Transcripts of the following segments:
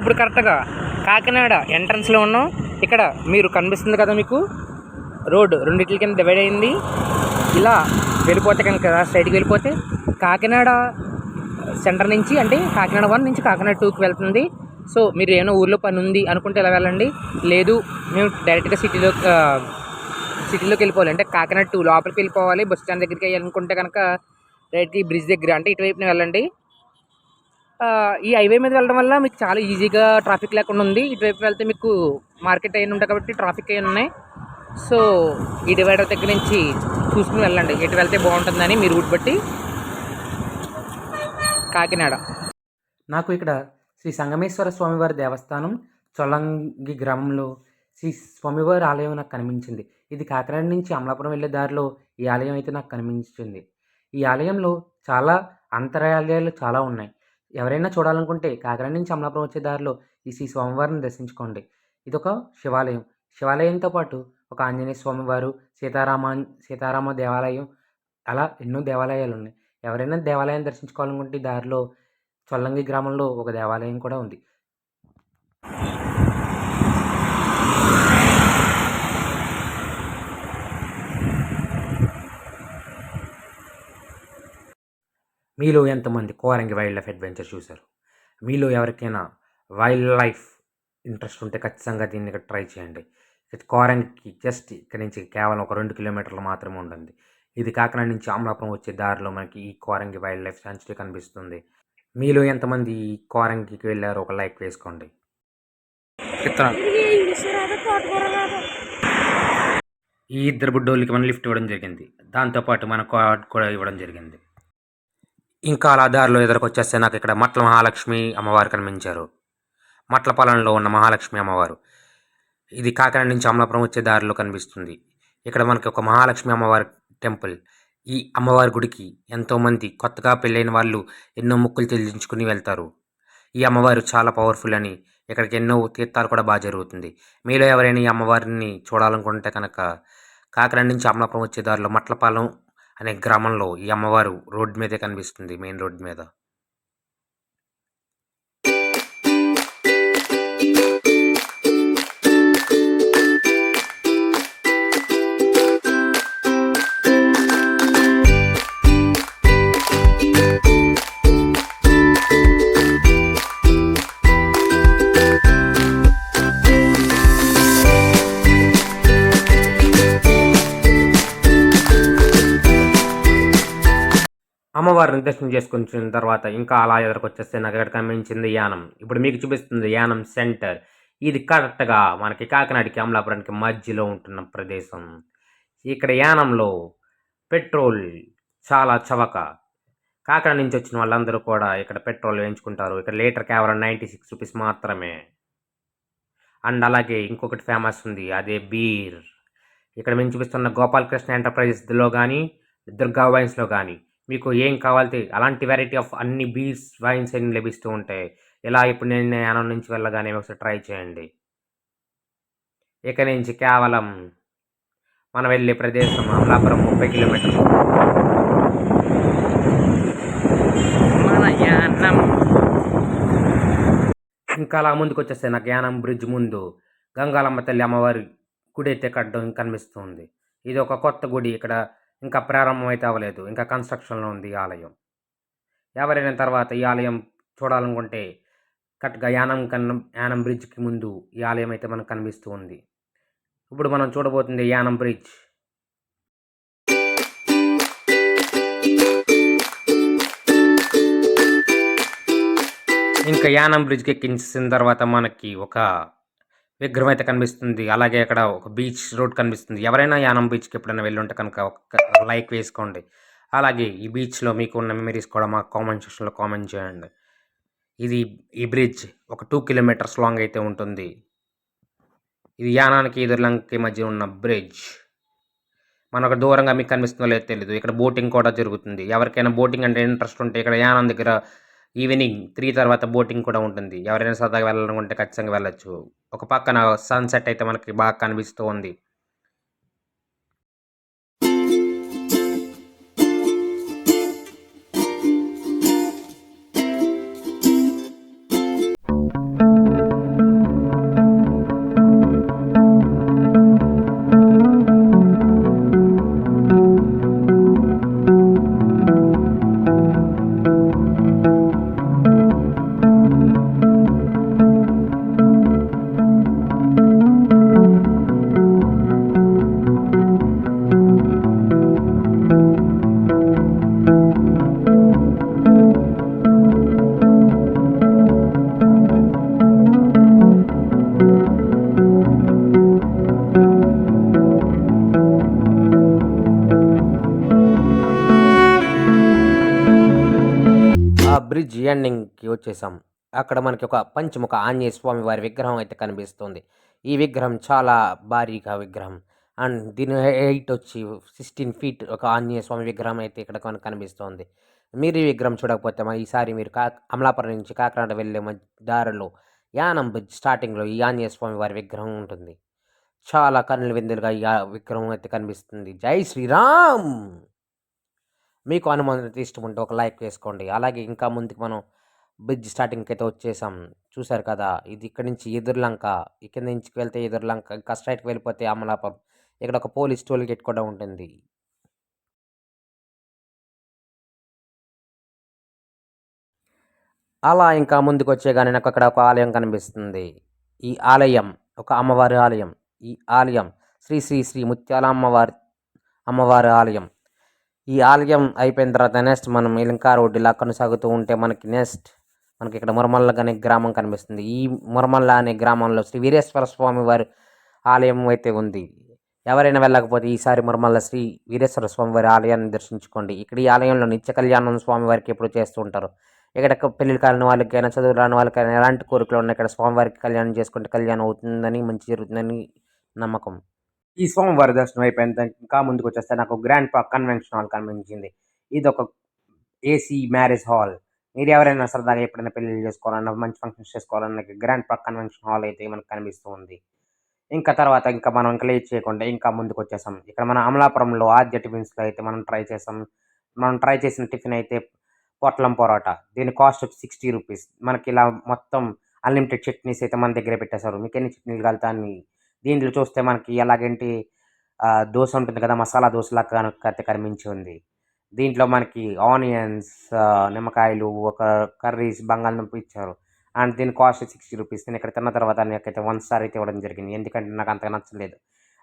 ఇప్పుడు కరెక్ట్గా కాకినాడ ఎంట్రన్స్లో ఉన్నాం. ఇక్కడ మీరు కనిపిస్తుంది కదా మీకు? రోడ్ రెండింటి కింద డివైడ్ అయింది. ఇలా వెళ్ళిపోతే కనుక స్ట్రైట్కి వెళ్ళిపోతే కాకినాడ సెంటర్ నుంచి అంటే కాకినాడ వన్ నుంచి కాకినాడ టూకి వెళ్తుంది. సో మీరు ఏమైనా ఊర్లో పని ఉంది అనుకుంటే ఇలా వెళ్ళండి. లేదు మేము డైరెక్ట్గా సిటీలో సిటీలోకి వెళ్ళిపోవాలి. అంటే కాకినాడ టూ లోపలికి వెళ్ళిపోవాలి. బస్ స్టాండ్ దగ్గరికి వెళ్ళాలనుకుంటే కనుక డైరెక్ట్ ఈ బ్రిడ్జ్ దగ్గర అంటే ఇటువైపున వెళ్ళండి. ఈ హైవే మీద వెళ్ళడం వల్ల మీకు చాలా ఈజీగా ట్రాఫిక్ లేకుండా ఉంది. ఇటువైపు వెళ్తే మీకు మార్కెట్ అయిన ఉంటాయి కాబట్టి ట్రాఫిక్ అయి ఉన్నాయి. సో ఈ డివైడర్ దగ్గర నుంచి చూసుకుని వెళ్ళండి. ఎటు వెళ్తే బాగుంటుందని మీ రూట్ బట్టి. కాకినాడ. నాకు ఇక్కడ శ్రీ సంగమేశ్వర స్వామివారి దేవస్థానం చొలంగి గ్రామంలో శ్రీ స్వామివారి ఆలయం నాకు కనిపించింది. ఇది కాకినాడ నుంచి అమలాపురం వెళ్ళే దారిలో ఈ ఆలయం అయితే నాకు కనిపించింది. ఈ ఆలయంలో చాలా అంతరాలయాలు చాలా ఉన్నాయి. ఎవరైనా చూడాలనుకుంటే కాకినాడ నుంచి అమలాపురం వచ్చే దారిలో ఈ శ్రీ స్వామివారిని దర్శించుకోండి. ఇది ఒక శివాలయం. శివాలయంతో పాటు ఒక ఆంజనేయ స్వామివారు సీతారామ సీతారామ దేవాలయం అలా ఎన్నో దేవాలయాలు ఉన్నాయి. ఎవరైనా దేవాలయం దర్శించుకోవాలనుకుంటే దారిలో చొల్లంగి గ్రామంలో ఒక దేవాలయం కూడా ఉంది. మీలో ఎంతమంది కోరంగి వైల్డ్ లైఫ్ అడ్వెంచర్ చూశారు? మీలో ఎవరికైనా వైల్డ్ లైఫ్ ఇంట్రెస్ట్ ఉంటే ఖచ్చితంగా దీన్ని ఇక్కడ ట్రై చేయండి. ఇది కోరంగికి జస్ట్ ఇక్కడ నుంచి కేవలం ఒక రెండు కిలోమీటర్లు మాత్రమే ఉంటుంది ఇది కాకినాడ నుంచి అమలాపురం వచ్చే దారిలో మనకి ఈ కోరంగి వైల్డ్ లైఫ్ సాంచురీ కనిపిస్తుంది. మీలో ఎంతమంది ఈ కోరంగికి వెళ్ళారో ఒక లైక్ వేసుకోండి. ఈ ఇద్దరు బుడ్డోళ్ళకి మనం లిఫ్ట్ ఇవ్వడం జరిగింది. దాంతోపాటు మన కార్డ్ కూడా ఇవ్వడం జరిగింది. ఇంకా అలా దారిలో ఎదురుకొచ్చేస్తే నాకు ఇక్కడ మట్ల మహాలక్ష్మి అమ్మవారు కనిపించారు. మట్లపాలెంలో ఉన్న మహాలక్ష్మి అమ్మవారు. ఇది కాకినాడ నుంచి అమలాపురం వచ్చే దారిలో కనిపిస్తుంది. ఇక్కడ మనకి ఒక మహాలక్ష్మి అమ్మవారి టెంపుల్. ఈ అమ్మవారి గుడికి ఎంతోమంది కొత్తగా పెళ్ళైన వాళ్ళు ఎన్నో ముక్కులు చెల్లించుకుని వెళ్తారు. ఈ అమ్మవారు చాలా పవర్ఫుల్ అని ఇక్కడికి ఎన్నో తీర్థాలు కూడా బాగా జరుగుతుంది. మీలో ఎవరైనా ఈ అమ్మవారిని చూడాలనుకుంటే కనుక కాకినాడ నుంచి అమలాపురం వచ్చే దారిలో మట్లపాలెం అనే గ్రామంలో ఈ అమ్మవారు రోడ్ మీదే కనిపిస్తుంది మెయిన్ రోడ్ మీద. అమ్మవారిని దర్శనం చేసుకుని తర్వాత ఇంకా అలా ఎదురుకొచ్చేస్తే నాకు ఎక్కడ కనిపించింది యానం. ఇప్పుడు మీకు చూపిస్తుంది యానం సెంటర్. ఇది కరెక్ట్గా మనకి కాకినాడకి అమలాపురానికి మధ్యలో ఉంటున్న ప్రదేశం. ఇక్కడ యానంలో పెట్రోల్ చాలా చవక. కాకినాడ నుంచి వచ్చిన వాళ్ళందరూ కూడా ఇక్కడ పెట్రోల్ వేయించుకుంటారు. ఇక్కడ లీటర్ కేవలం నైంటీ సిక్స్ రూపీస్ మాత్రమే. అండ్ అలాగే ఇంకొకటి ఫేమస్ ఉంది అదే బీర్. ఇక్కడ మేము చూపిస్తున్న గోపాలకృష్ణ ఎంటర్ప్రైజెస్లో కానీ దుర్గా వైన్స్లో కానీ మీకు ఏం కావాలి అలాంటి వెరైటీ ఆఫ్ అన్ని బీస్ వైన్స్ అన్ని లభిస్తూ ఉంటాయి. ఇలా ఇప్పుడు నేను యానం నుంచి వెళ్ళగానే ఒకసారి ట్రై చేయండి. ఇక నుంచి కేవలం మనం వెళ్ళే ప్రదేశం అమలాపురం ముప్పై కిలోమీటర్లు. మన యానం. ఇంకా అలా ముందుకు వచ్చేస్తే నాకు యానం బ్రిడ్జ్ ముందు గంగాలమ్మ తల్లి అమ్మవారి గుడి అయితే కట్టడం కనిపిస్తుంది. ఇది ఒక కొత్త గుడి. ఇక్కడ ఇంకా ప్రారంభం అయితే అవ్వలేదు. ఇంకా కన్స్ట్రక్షన్లో ఉంది ఈ ఆలయం. ఎవరైనా తర్వాత ఈ ఆలయం చూడాలనుకుంటే కరెక్ట్గా యానం కన్నం యానం బ్రిడ్జ్కి ముందు ఈ ఆలయం అయితే మనకు కనిపిస్తూ ఉంది. ఇప్పుడు మనం చూడబోతుంది యానం బ్రిడ్జ్. ఇంకా యానం బ్రిడ్జ్కి ఎక్కించిన తర్వాత మనకి ఒక విగ్రహం అయితే కనిపిస్తుంది. అలాగే అక్కడ ఒక బీచ్ రోడ్ కనిపిస్తుంది. ఎవరైనా యానం బీచ్కి ఎప్పుడైనా వెళ్ళుంటే కనుక ఒక లైక్ వేసుకోండి. అలాగే ఈ బీచ్లో మీకు ఉన్న మెమరీస్ కూడా మా కామెంట్ సెక్షన్లో కామెంట్ చేయండి. ఇది ఈ బ్రిడ్జ్ ఒక టూ కిలోమీటర్స్ లాంగ్ అయితే ఉంటుంది. ఇది యానానికి ఎదుర్లంకి మధ్య ఉన్న బ్రిడ్జ్. మనకు దూరంగా మీకు కనిపిస్తుందో లేదో తెలియదు ఇక్కడ బోటింగ్ కూడా జరుగుతుంది. ఎవరికైనా బోటింగ్ అంటే ఇంట్రెస్ట్ ఉంటే ఇక్కడ యానం దగ్గర ఈవినింగ్ త్రీ తర్వాత బోటింగ్ కూడా ఉంటుంది. ఎవరైనా సరదాగా వెళ్ళాలనుకుంటే ఖచ్చితంగా వెళ్ళొచ్చు. ఒక పక్కన సన్సెట్ అయితే మనకి బాగా కనిపిస్తూ ఉంది. బ్రిడ్జ్ వచ్చేసాం. అక్కడ మనకి ఒక పంచముఖ ఆంజనేయ స్వామి వారి విగ్రహం అయితే కనిపిస్తుంది. ఈ విగ్రహం చాలా భారీగా విగ్రహం. అండ్ దీని హైట్ వచ్చి సిక్స్టీన్ ఫీట్ ఒక ఆంజనేయ స్వామి విగ్రహం అయితే ఇక్కడ మనకు కనిపిస్తోంది. మీరు ఈ విగ్రహం చూడకపోతే మా ఈసారి మీరు కా అమలాపురం నుంచి కాకినాడ వెళ్ళే మధ్య దారిలో యానం బ్రిడ్జ్ స్టార్టింగ్లో ఈ ఆంజనేయ స్వామి వారి విగ్రహం ఉంటుంది. చాలా కన్నుల విందులుగా ఈ విగ్రహం అయితే కనిపిస్తుంది. జై శ్రీరామ్! మీకు అనుమానం ఇష్టం ఉంటే ఒక లైక్ వేసుకోండి. అలాగే ఇంకా ముందుకు మనం బ్రిడ్జ్ స్టార్టింగ్కి అయితే వచ్చేసాం. చూసారు కదా ఇది ఇక్కడ నుంచి ఎదురులంక ఇక్కడ నుంచి వెళ్తే ఎదురులంక ఇంకా స్ట్రైట్కి వెళ్ళిపోతే అమలాపురం. ఇక్కడ ఒక పోలీస్ టోల్ గేట్ కూడా ఉంటుంది. అలా ఇంకా ముందుకు వచ్చేగానే నాకు అక్కడ ఒక ఆలయం కనిపిస్తుంది. ఈ ఆలయం ఒక అమ్మవారి ఆలయం. ఈ ఆలయం శ్రీ శ్రీ శ్రీ ముత్యాల అమ్మవారి అమ్మవారి ఆలయం. ఈ ఆలయం అయిపోయిన తర్వాత నెక్స్ట్ మనం ఇలంకా రోడ్ ఇలా కొనసాగుతూ ఉంటే మనకి నెక్స్ట్ మనకి ఇక్కడ మురమల్ల అనే గ్రామం కనిపిస్తుంది. ఈ మురమల్ల అనే గ్రామంలో శ్రీ వీరేశ్వర స్వామి వారి ఆలయం అయితే ఉంది. ఎవరైనా వెళ్ళకపోతే ఈసారి మురమల్ల శ్రీ వీరేశ్వర స్వామి వారి ఆలయాన్ని దర్శించుకోండి. ఇక్కడ ఈ ఆలయంలో నిత్య కళ్యాణం స్వామి వారికి ఎప్పుడు చేస్తూ ఉంటారు. ఇక్కడ పెళ్ళి కాలని వాళ్ళకైనా చదువు రాని వాళ్ళకైనా ఎలాంటి కోరికలు ఉన్నాయి ఇక్కడ స్వామివారికి కళ్యాణం చేసుకుంటే కళ్యాణం అవుతుందని మంచి జరుగుతుందని నమ్మకం. ఈ స్వామివారి దర్శనం అయిపోయిన ఇంకా ముందుకు వచ్చేస్తే నాకు గ్రాండ్ పార్క్ కన్వెన్షన్ హాల్ కనిపించింది. ఇది ఒక ఏసీ మ్యారేజ్ హాల్ మీరు ఎవరైనా సరదాగా ఎప్పుడైనా పెళ్ళి చేసుకోవాలన్నా మంచి ఫంక్షన్స్ చేసుకోవాలన్నా గ్రాండ్ పార్క్ కన్వెన్షన్ హాల్ అయితే మనకు కనిపిస్తూ ఉంది. ఇంకా తర్వాత ఇంకా మనం ఇంకా లేట్ చేయకుండా ఇంకా ముందుకు వచ్చేసాం ఇక్కడ మన అమలాపురంలో ఆద్య టిఫిన్స్లో అయితే మనం ట్రై చేసాం. మనం ట్రై చేసిన టిఫిన్ అయితే పొట్లం పొరోటా. దీని కాస్ట్ వచ్చి సిక్స్టీ రూపీస్. మనకి ఇలా మొత్తం అన్లిమిటెడ్ చట్నీస్ అయితే మన దగ్గర పెట్టేశారు. మీకు ఎన్ని చట్నీలు కలుతా అని దీంట్లో చూస్తే మనకి ఎలాగేంటి దోశ ఉంటుంది కదా మసాలా దోశలా కనుక అయితే కనిపించి ఉంది దీంట్లో మనకి ఆనియన్స్ నిమ్మకాయలు ఒక కర్రీస్ బంగాళదుంప ఇచ్చారు. అండ్ దీని కాస్ట్ సిక్స్టీ రూపీస్. నేను ఇక్కడ తిన్న తర్వాత నాకైతే వన్ స్టార్ అయితే ఇవ్వడం జరిగింది. ఎందుకంటే నాకు అంతగా నచ్చలేదు.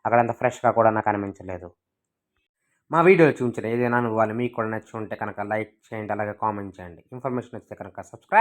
అక్కడ అంత ఫ్రెష్గా కూడా నాకు అనిపించలేదు. మా వీడియోలో చూపించిన ఏదైనా అనుభవాలు మీకు కూడా నచ్చి ఉంటే కనుక లైక్ చేయండి అలాగే కామెంట్ చేయండి. ఇన్ఫర్మేషన్ వస్తే కనుక సబ్స్క్రైబ్